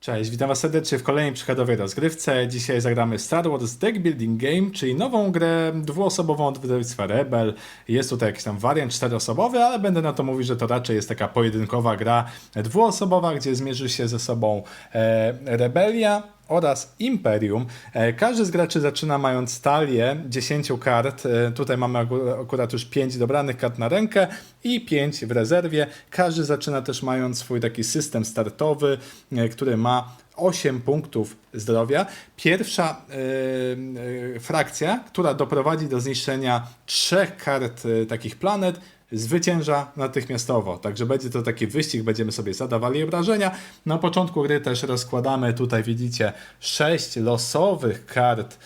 Cześć, witam Was serdecznie w kolejnej przykładowej rozgrywce. Dzisiaj zagramy Star Wars Deck Building Game, czyli nową grę dwuosobową od wydawnictwa Rebel. Jest tutaj jakiś tam wariant czteroosobowy, ale będę na to mówił, że to raczej jest taka pojedynkowa gra dwuosobowa, gdzie zmierzy się ze sobą e, Rebelia oraz Imperium. E, Każdy z graczy zaczyna mając talię 10 kart. E, Tutaj mamy akurat już 5 dobranych kart na rękę i 5 w rezerwie. Każdy zaczyna też mając swój taki system startowy, e, który ma 8 punktów zdrowia. Pierwsza e, frakcja, która doprowadzi do zniszczenia trzech kart takich planet, zwycięża natychmiastowo. Także będzie to taki wyścig, będziemy sobie zadawali obrażenia. Na początku gry też rozkładamy, tutaj widzicie, sześć losowych kart,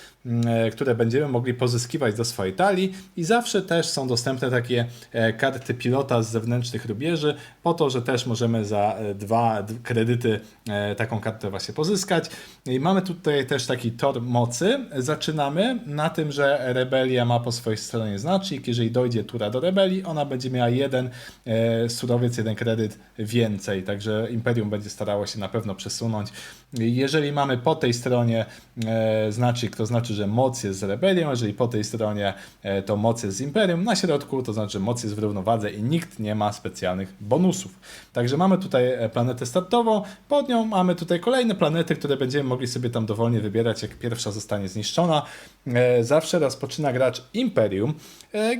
które będziemy mogli pozyskiwać do swojej talii i zawsze też są dostępne takie e, karty pilota z zewnętrznych rubieży, po to, że też możemy za e, dwa kredyty e, taką kartę właśnie pozyskać. I mamy tutaj też taki tor mocy. Zaczynamy na tym, że rebelia ma po swojej stronie znacznik. Jeżeli dojdzie tura do rebelii, ona będzie miała jeden e, surowiec, jeden kredyt więcej. Także Imperium będzie starało się na pewno przesunąć. Jeżeli mamy po tej stronie e, znacznik, to znaczy, że moc jest z rebelią. Jeżeli po tej stronie e, to moc jest z Imperium. Na środku to znaczy, że moc jest w równowadze i nikt nie ma specjalnych bonusów. Także mamy tutaj e, planetę startową. Pod nią mamy tutaj kolejne planety, które będziemy mogli sobie tam dowolnie wybierać, jak pierwsza zostanie zniszczona. E, Zawsze rozpoczyna gracz Imperium.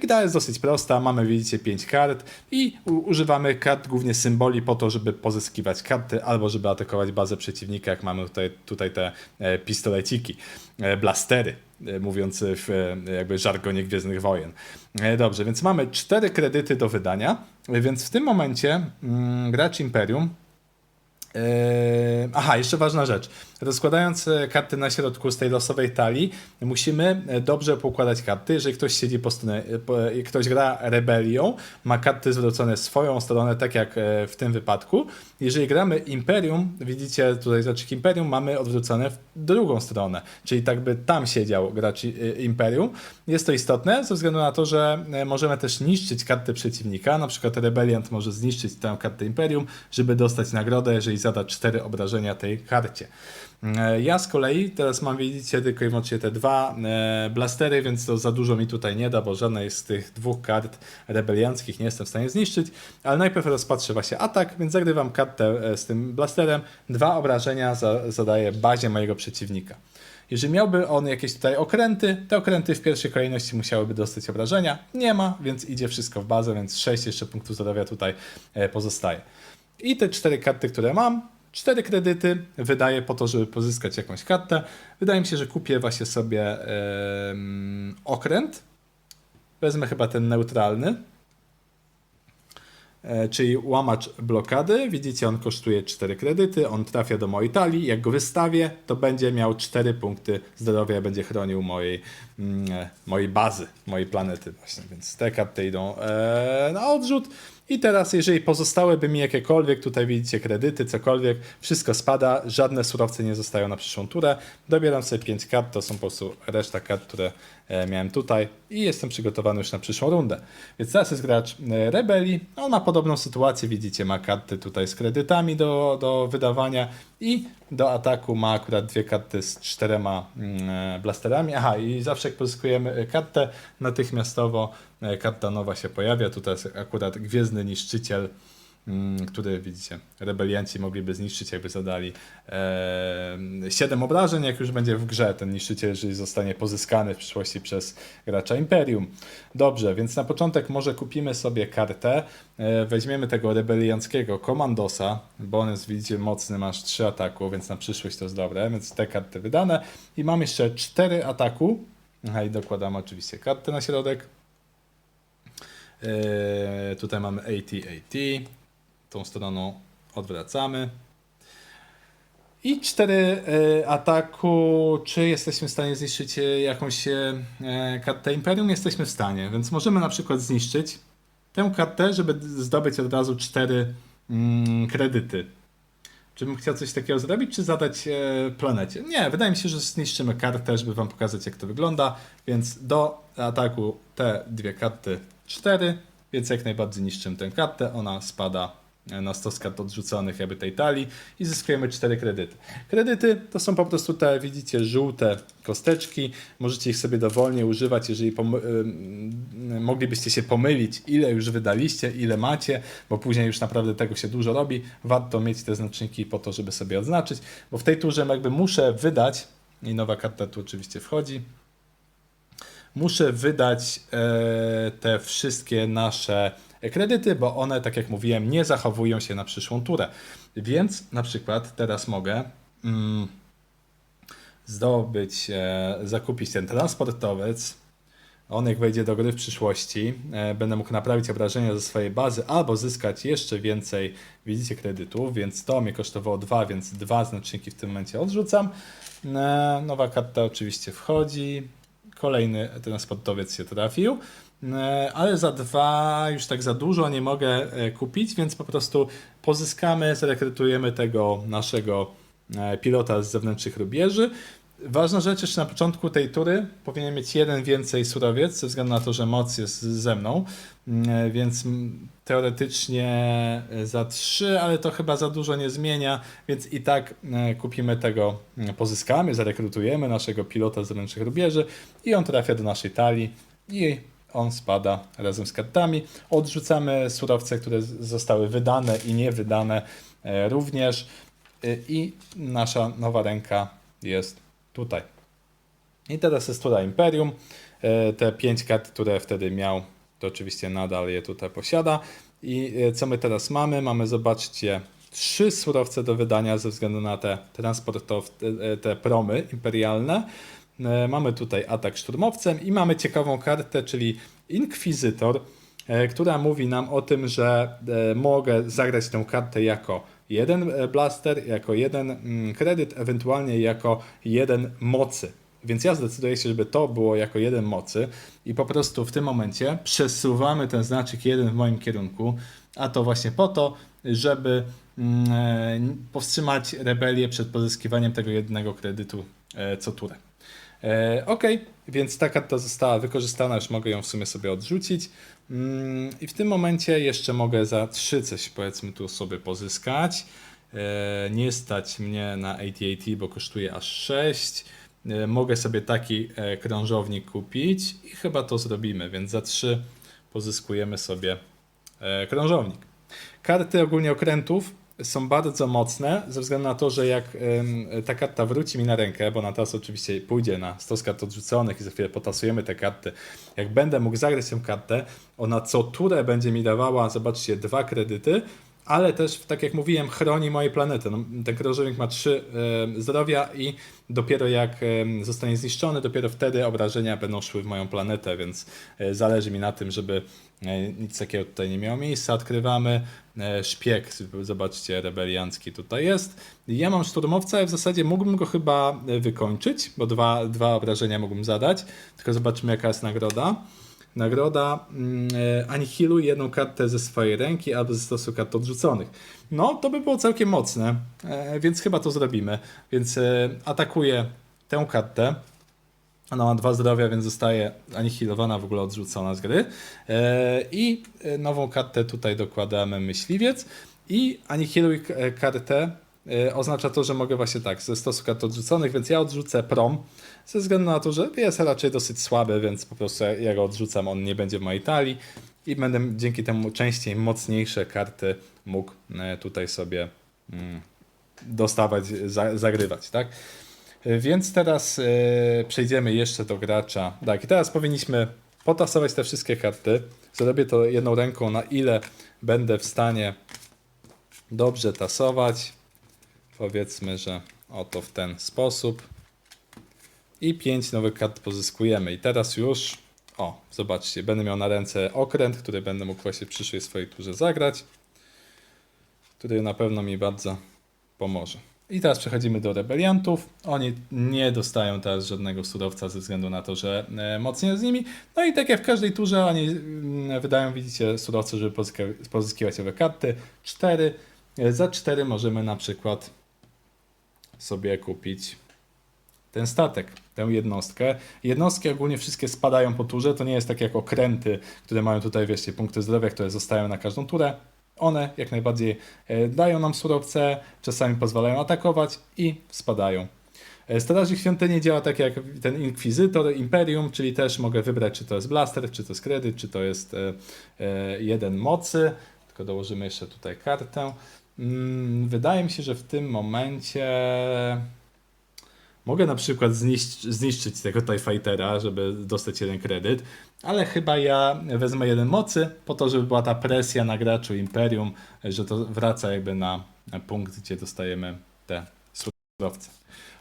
Gra jest dosyć prosta, mamy widzicie 5 kart i używamy kart głównie symboli po to, żeby pozyskiwać karty albo żeby atakować bazę przeciwnika, jak mamy tutaj, tutaj te pistoleciki, blastery, e, mówiąc w e, jakby żargonie Gwiezdnych Wojen. E, Dobrze, więc mamy 4 kredyty do wydania, więc w tym momencie mm, gracz Imperium Aha, jeszcze ważna rzecz. Rozkładając e, karty na środku z tej losowej talii, musimy e, dobrze poukładać karty. Jeżeli ktoś siedzi po stronie, e, ktoś gra rebelią, ma karty zwrócone swoją stronę, tak jak w tym wypadku. Jeżeli gramy Imperium, widzicie tutaj znaczek Imperium, mamy odwrócone w drugą stronę, czyli tak by tam siedział gracz Imperium. Jest to istotne ze względu na to, że możemy też niszczyć karty przeciwnika, na przykład Rebeliant może zniszczyć tę kartę Imperium, żeby dostać nagrodę, jeżeli zada cztery obrażenia tej karcie. E, Ja z kolei teraz mam, widzicie, tylko i wyłącznie te dwa e, blastery, więc to za dużo mi tutaj nie da, bo żadnej z tych dwóch kart rebelianckich nie jestem w stanie zniszczyć, ale najpierw rozpatrzę właśnie atak, więc zagrywam kartę e, z tym blasterem, dwa obrażenia za, zadaję bazie mojego przeciwnika. Jeżeli miałby on jakieś tutaj okręty, te okręty w pierwszej kolejności musiałyby dostać obrażenia. Nie ma, więc idzie wszystko w bazę, więc 6 jeszcze punktów zdrowia tutaj pozostaje. I te cztery karty, które mam, cztery kredyty wydaję po to, żeby pozyskać jakąś kartę. Wydaje mi się, że kupię właśnie sobie em, okręt. Wezmę chyba ten neutralny. E, czyli łamacz blokady. Widzicie, on kosztuje 4 kredyty, on trafia do mojej talii. Jak go wystawię, to będzie miał 4 punkty zdrowia, będzie chronił mojej, mm, e, mojej bazy, mojej planety właśnie. Więc te karty idą e, na odrzut. I teraz, jeżeli pozostałyby mi jakiekolwiek, tutaj widzicie kredyty, cokolwiek, wszystko spada, żadne surowce nie zostają na przyszłą turę. Dobieram sobie 5 kart, to są po prostu reszta kart, które e, miałem tutaj i jestem przygotowany już na przyszłą rundę. Więc teraz jest gracz e, Rebelii, on ma podobną sytuację, widzicie, ma karty tutaj z kredytami do, do wydawania i do ataku ma akurat dwie karty z czterema mm, e, blasterami. Aha, i zawsze jak pozyskujemy kartę, natychmiastowo e, karta nowa się pojawia. Tutaj jest akurat Gwiezdny Niszczyciel, mm, który widzicie, rebelianci mogliby zniszczyć, jakby zadali e, 7 obrażeń, jak już będzie w grze ten niszczyciel, jeżeli zostanie pozyskany w przyszłości przez gracza Imperium. Dobrze, więc na początek może kupimy sobie kartę, e, weźmiemy tego rebelianckiego komandosa, bo on jest, widzicie, mocny, masz 3 ataku, więc na przyszłość to jest dobre, więc te karty wydane i mam jeszcze 4 ataku. Aha, i dokładamy oczywiście kartę na środek. E, tutaj mamy AT-AT. Tą stroną odwracamy. I cztery e, ataku. Czy jesteśmy w stanie zniszczyć e, jakąś kartę Imperium? Jesteśmy w stanie, więc możemy na przykład zniszczyć tę kartę, żeby zdobyć od razu cztery mm, kredyty. Czy bym chciał coś takiego zrobić, czy zadać e, planecie? Nie, wydaje mi się, że zniszczymy kartę, żeby wam pokazać, jak to wygląda. Więc do ataku te dwie karty cztery, więc jak najbardziej niszczymy tę kartę. Ona spada na stos kart odrzuconych jakby tej talii i zyskujemy 4 kredyty. Kredyty to są po prostu te, widzicie, żółte kosteczki. Możecie ich sobie dowolnie używać, jeżeli moglibyście się pomylić, ile już wydaliście, ile macie, bo później już naprawdę tego się dużo robi. Warto mieć te znaczniki po to, żeby sobie odznaczyć, bo w tej turze jakby muszę wydać, i nowa karta tu oczywiście wchodzi, muszę wydać e, te wszystkie nasze kredyty, bo one, tak jak mówiłem, nie zachowują się na przyszłą turę. Więc na przykład teraz mogę mm, zdobyć, e, zakupić ten transportowiec. On jak wejdzie do gry w przyszłości, e, będę mógł naprawić obrażenia ze swojej bazy albo zyskać jeszcze więcej, widzicie, kredytów, więc to mnie kosztowało 2, więc dwa znaczniki w tym momencie odrzucam. Nowa karta oczywiście wchodzi. Kolejny transportowiec się trafił. E, Ale za dwa już tak za dużo nie mogę e, kupić, więc po prostu pozyskamy, zrekrutujemy tego naszego e, pilota z zewnętrznych rubieży. Ważna rzecz jeszcze na początku tej tury. Powinien mieć jeden więcej surowiec, ze względu na to, że moc jest ze mną, Mm, więc mm, teoretycznie e, za trzy, ale to chyba za dużo nie zmienia, więc i tak e, kupimy tego, mm, pozyskamy, zarekrutujemy naszego pilota z zewnętrznych rubieży i on trafia do naszej talii i on spada razem z kartami. Odrzucamy surowce, które zostały wydane i niewydane e, również. E, i nasza nowa ręka jest tutaj. I teraz jest tura Imperium. E, Te pięć kart, które wtedy miał, to oczywiście nadal je tutaj posiada. I e, co my teraz mamy? Mamy, zobaczcie, trzy surowce do wydania ze względu na te transportow, te, te promy imperialne. E, Mamy tutaj atak szturmowcem i mamy ciekawą kartę, czyli Inkwizytor, e, która mówi nam o tym, że e, mogę zagrać tę kartę jako jeden e, blaster, jako jeden mm, kredyt, ewentualnie jako jeden mocy. Więc ja zdecyduję się, żeby to było jako jeden mocy i po prostu w tym momencie przesuwamy ten znaczek jeden w moim kierunku, a to właśnie po to, żeby mm, e, powstrzymać rebelię przed pozyskiwaniem tego jednego kredytu e, co turę. E, ok, więc ta karta została wykorzystana, już mogę ją w sumie sobie odrzucić. Mm, I w tym momencie jeszcze mogę za 3 coś powiedzmy tu sobie pozyskać. E, nie stać mnie na AT&T, bo kosztuje aż 6. E, mogę sobie taki krążownik kupić i chyba to zrobimy, więc za 3 pozyskujemy sobie krążownik. Karty ogólnie okrętów są bardzo mocne, ze względu na to, że jak ta karta wróci mi na rękę, bo na tas oczywiście pójdzie na stos kart odrzuconych i za chwilę potasujemy te karty. Jak będę mógł zagrać tę kartę, ona co turę będzie mi dawała, zobaczcie, dwa kredyty, ale też, tak jak mówiłem, chroni moje planety. No, ten krążownik ma trzy e, zdrowia i dopiero jak zostanie zniszczony, dopiero wtedy obrażenia będą szły w moją planetę, więc e, zależy mi na tym, żeby e, nic takiego tutaj nie miało miejsca. Odkrywamy e, szpieg, zobaczcie, rebeliancki tutaj jest. Ja mam szturmowca i w zasadzie mógłbym go chyba wykończyć, bo dwa, dwa obrażenia mógłbym zadać, tylko zobaczymy jaka jest nagroda. Nagroda mm, e, anihiluj jedną kartę ze swojej ręki albo ze stosu kart odrzuconych. No, to by było całkiem mocne, e, więc chyba to zrobimy. Więc e, atakuję tę kartę. Ona ma dwa zdrowia, więc zostaje anihilowana, w ogóle odrzucona z gry. I nową kartę tutaj dokładamy myśliwiec. I anihiluj kartę oznacza to, że mogę właśnie tak, ze stosu kart odrzuconych, więc ja odrzucę prom, ze względu na to, że jest raczej dosyć słaby, więc po prostu ja go odrzucam, on nie będzie w mojej talii i będę dzięki temu częściej mocniejsze karty mógł e, tutaj sobie mm, dostawać, za, zagrywać, tak? E, Więc teraz przejdziemy jeszcze do gracza. Tak, i teraz powinniśmy potasować te wszystkie karty. Zrobię to jedną ręką, na ile będę w stanie dobrze tasować. Powiedzmy, że oto w ten sposób. I 5 nowych kart pozyskujemy. I teraz już, o, zobaczcie, będę miał na ręce okręt, który będę mógł właśnie w przyszłej swojej turze zagrać, który na pewno mi bardzo pomoże. I teraz przechodzimy do rebeliantów. Oni nie dostają teraz żadnego surowca ze względu na to, że e, mocniej z nimi. No i tak jak w każdej turze, oni mm, wydają, widzicie, surowce, żeby pozyskiwać owe karty. Cztery. E, Za cztery możemy na przykład sobie kupić ten statek, tę jednostkę. Jednostki ogólnie wszystkie spadają po turze, to nie jest tak jak okręty, które mają tutaj, wiecie, punkty zdrowia, które zostają na każdą turę. One jak najbardziej e, dają nam surowce, czasami pozwalają atakować i spadają. E, Strażnik Świątyni działa tak jak ten Inkwizytor, Imperium, czyli też mogę wybrać, czy to jest blaster, czy to jest kredyt, czy to jest e, jeden mocy. Tylko dołożymy jeszcze tutaj kartę. Mm, Wydaje mi się, że w tym momencie mogę na przykład zniszczyć, zniszczyć tego TIE Fightera, żeby dostać jeden kredyt, ale chyba ja wezmę jeden mocy po to, żeby była ta presja na graczu Imperium, że to wraca jakby na punkt, gdzie dostajemy te surowce.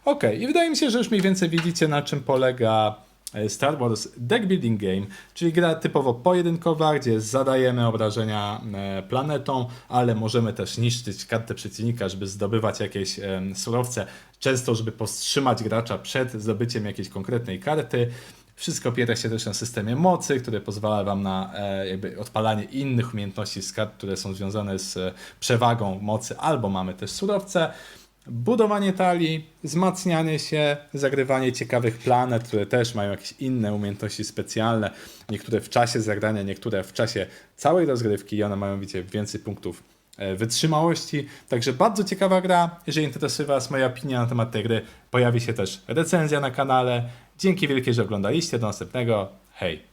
Ok, i wydaje mi się, że już mniej więcej widzicie, na czym polega Star Wars Deck Building Game, czyli gra typowo pojedynkowa, gdzie zadajemy obrażenia e, planetą, ale możemy też niszczyć kartę przeciwnika, żeby zdobywać jakieś em, surowce, często żeby powstrzymać gracza przed zdobyciem jakiejś konkretnej karty. Wszystko opiera się też na systemie mocy, który pozwala Wam na e, jakby odpalanie innych umiejętności z kart, które są związane z e, przewagą mocy, albo mamy też surowce. Budowanie talii, wzmacnianie się, zagrywanie ciekawych planet, które też mają jakieś inne umiejętności specjalne. Niektóre w czasie zagrania, niektóre w czasie całej rozgrywki i one mają więcej punktów e, wytrzymałości. Także bardzo ciekawa gra. Jeżeli interesuje Was moja opinia na temat tej gry, pojawi się też recenzja na kanale. Dzięki wielkie, że oglądaliście. Do następnego. Hej!